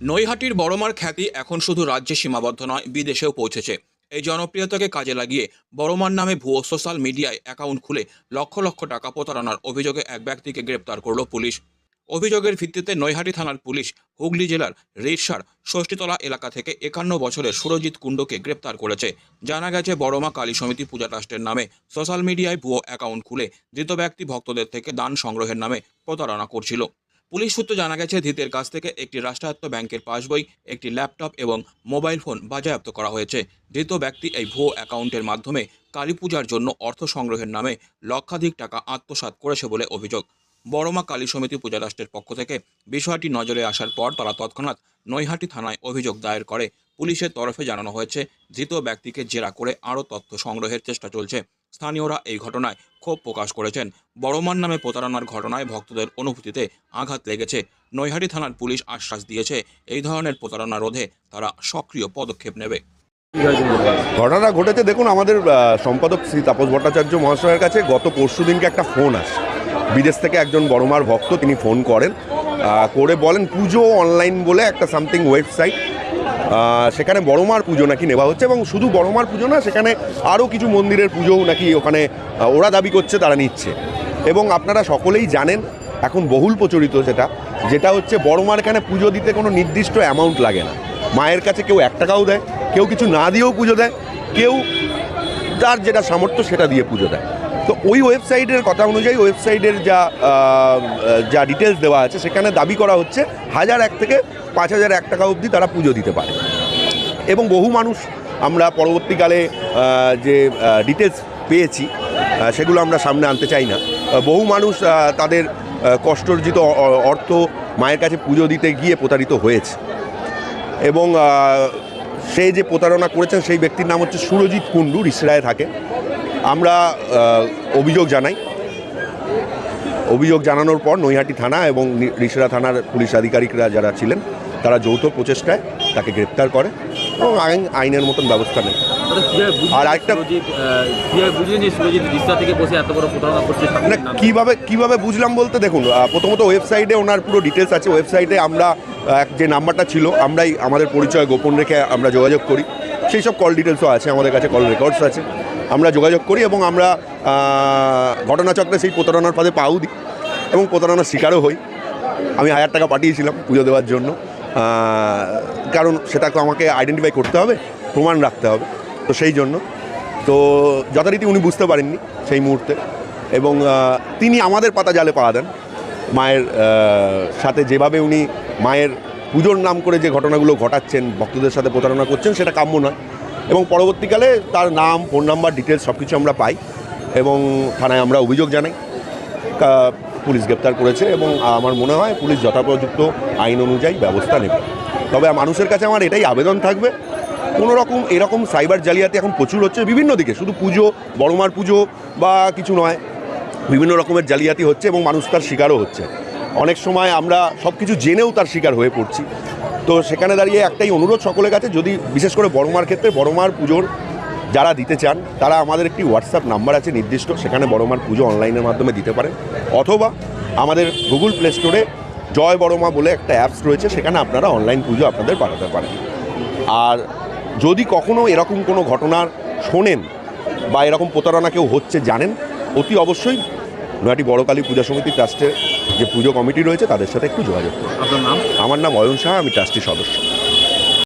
নৈহাটির বড়মার খ্যাতি এখন শুধু রাজ্যে সীমাবদ্ধ নয়, বিদেশেও পৌঁছেছে। এই জনপ্রিয়তাকে কাজে লাগিয়ে বড়মার নামে ভুয়ো সোশ্যাল মিডিয়ায় অ্যাকাউন্ট খুলে লক্ষ লক্ষ টাকা প্রতারণার অভিযোগে এক ব্যক্তিকে গ্রেপ্তার করল পুলিশ। অভিযোগের ভিত্তিতে নৈহাটি থানার পুলিশ হুগলি জেলার রিরসার ষষ্ঠীতলা এলাকা থেকে একান্ন বছরের সুরজিৎ কুণ্ডকে গ্রেপ্তার করেছে। জানা গেছে, বড়মা কালী সমিতি পূজা ট্রাস্টের নামে সোশ্যাল মিডিয়ায় ভুয়ো অ্যাকাউন্ট খুলে ধৃত ব্যক্তি ভক্তদের থেকে দান সংগ্রহের নামে প্রতারণা করছিল। পুলিশ সূত্রে জানা গেছে, ধৃতের কাছ থেকে একটি রাষ্ট্রায়ত্ত ব্যাংকের পাসবই, একটি ল্যাপটপ এবং মোবাইল ফোন বাজেয়াপ্ত করা হয়েছে। ধৃত ব্যক্তি এই ভুয়ো অ্যাকাউন্টের মাধ্যমে কালী পূজার জন্য অর্থ সংগ্রহের নামে লক্ষাধিক টাকা আত্মসাৎ করেছে বলে অভিযোগ। বড়মা কালী সমিতি পূজা রাষ্ট্রের পক্ষ থেকে বিষয়টি নজরে আসার পর তারা তৎক্ষণাৎ নৈহাটি থানায় অভিযোগ দায়ের করে। পুলিশের তরফে জানানো হয়েছে, ধৃত ব্যক্তিকে জেরা করে আরও তথ্য সংগ্রহের চেষ্টা চলছে। স্থানীয়রা এই ঘটনায় ক্ষোভ প্রকাশ করেছেন। বড়মার নামে প্রতারণার ঘটনায় ভক্তদের অনুভূতিতে আঘাত লেগেছে। নৈহাটি থানার পুলিশ আশ্বাস দিয়েছে, এই ধরনের প্রতারণা রোধে তারা সক্রিয় পদক্ষেপ নেবে। ঘটনাটা ঘটেছে, দেখুন, আমাদের সম্পাদক শ্রী তাপস ভট্টাচার্য মহাশয়ের কাছে গত পরশু দিনকে একটা ফোন আসে। বিদেশ থেকে একজন বড়মার ভক্ত তিনি ফোন করেন করে বলেন, পুজো অনলাইন বলে একটা সামথিং ওয়েবসাইট সেখানে বড়মার পুজো নাকি নেওয়া হচ্ছে এবং শুধু বড়মার পুজো না, সেখানে আরও কিছু মন্দিরের পুজোও নাকি ওখানে ওরা দাবি করছে, তারা নিচ্ছে। এবং আপনারা সকলেই জানেন, এখন বহুল প্রচলিত সেটা যেটা হচ্ছে বড়মার এখানে পুজো দিতে কোনো নির্দিষ্ট অ্যামাউন্ট লাগে না। মায়ের কাছে কেউ এক টাকাও দেয়, কেউ কিছু না দিয়েও পুজো দেয়, কেউ যার যেটা সামর্থ্য সেটা দিয়ে পুজো দেয়। তো ওই ওয়েবসাইটের কথা অনুযায়ী ওয়েবসাইটের যা যা ডিটেলস দেওয়া আছে, সেখানে দাবি করা হচ্ছে হাজার এক থেকে পাঁচ হাজার এক টাকা অবধি তারা পুজো দিতে পারে। এবং বহু মানুষ আমরা পরবর্তীকালে যে ডিটেলস পেয়েছি সেগুলো আমরা সামনে আনতে চাই না। বহু মানুষ তাদের কষ্টর্জিত অর্থ মায়ের কাছে পুজো দিতে গিয়ে প্রতারিত হয়েছে। এবং সে যে প্রতারণা করেছেন, সেই ব্যক্তির নাম হচ্ছে সুরজিৎ কুণ্ডু রিসরায় থাকে। আমরা অভিযোগ জানাই। অভিযোগ জানানোর পর নৈহাটি থানা এবং রিসরা থানার পুলিশ আধিকারিকরা যারা ছিলেন তারা যৌথ প্রচেষ্টায় তাকে গ্রেপ্তার করে এবং আইন আইনের মতন ব্যবস্থা নেয়। আর করছে না? কীভাবে কীভাবে বুঝলাম বলতে দেখুন প্রথমত ওয়েবসাইটে ওনার পুরো ডিটেলস আছে। ওয়েবসাইটে আমরা এক যে নাম্বারটা ছিল আমরাই আমাদের পরিচয় গোপন রেখে আমরা যোগাযোগ করি। সেই সব কল ডিটেলসও আছে আমাদের কাছে কল রেকর্ডস আছে। আমরা যোগাযোগ করি এবং আমরা ঘটনাচক্রে সেই প্রতারণার পদে পাও দিই এবং প্রতারণার শিকারও হই। আমি হাজার টাকা পাঠিয়েছিলাম পুজো দেওয়ার জন্য। কারণ সেটাকে আমাকে আইডেন্টিফাই করতে হবে, প্রমাণ রাখতে হবে, তো সেই জন্য। তো যথারীতি উনি বুঝতে পারেননি সেই মুহূর্তে এবং তিনি আমাদের পাতা জালে পা দেন। মায়ের সাথে যেভাবে উনি মায়ের পুজোর নাম করে যে ঘটনাগুলো ঘটাচ্ছেন, ভক্তদের সাথে প্রতারণা করছেন, সেটা কাম্য নয়। এবং পরবর্তীকালে তার নাম, ফোন নাম্বার ডিটেলস সব কিছু আমরা পাই এবং থানায় আমরা অভিযোগ জানাই। পুলিশ গ্রেপ্তার করেছে এবং আমার মনে হয় পুলিশ যথাপযুক্ত আইন অনুযায়ী ব্যবস্থা নেবে। তবে মানুষের কাছে আমার এটাই আবেদন থাকবে, কোনো রকম, এরকম সাইবার জালিয়াতি এখন প্রচুর হচ্ছে বিভিন্ন দিকে, শুধু পুজো, বড়মার পুজো বা কিছু নয়, বিভিন্ন রকমের জালিয়াতি হচ্ছে এবং মানুষ তার শিকারও হচ্ছে। অনেক সময় আমরা সব কিছু জেনেও তার শিকার হয়ে পড়ছি। তো সেখানে দাঁড়িয়ে একটাই অনুরোধ সকলের কাছে, যদি বিশেষ করে বড়মার ক্ষেত্রে, বড়মার পুজোর যারা দিতে চান, তারা আমাদের একটি হোয়াটসঅ্যাপ নাম্বার আছে নির্দিষ্ট, সেখানে বড়মার পুজো অনলাইনের মাধ্যমে দিতে পারেন। অথবা আমাদের গুগল প্লে স্টোরে জয় বড়মা বলে একটা অ্যাপস রয়েছে, সেখানে আপনারা অনলাইন পুজো আপনাদের পাঠাতে পারেন। আর যদি কখনও এরকম কোনো ঘটনার শোনেন বা এরকম প্রতারণা কেউ হচ্ছে জানেন, অতি অবশ্যই নয়াটি বড়কালী পূজা সমিতি ট্রাস্টের যে পুজো কমিটি রয়েছে তাদের সাথে একটু যোগাযোগ করুন। আপনার নাম? আমার নাম অয়ন সাহা আমি ট্রাস্টির সদস্য।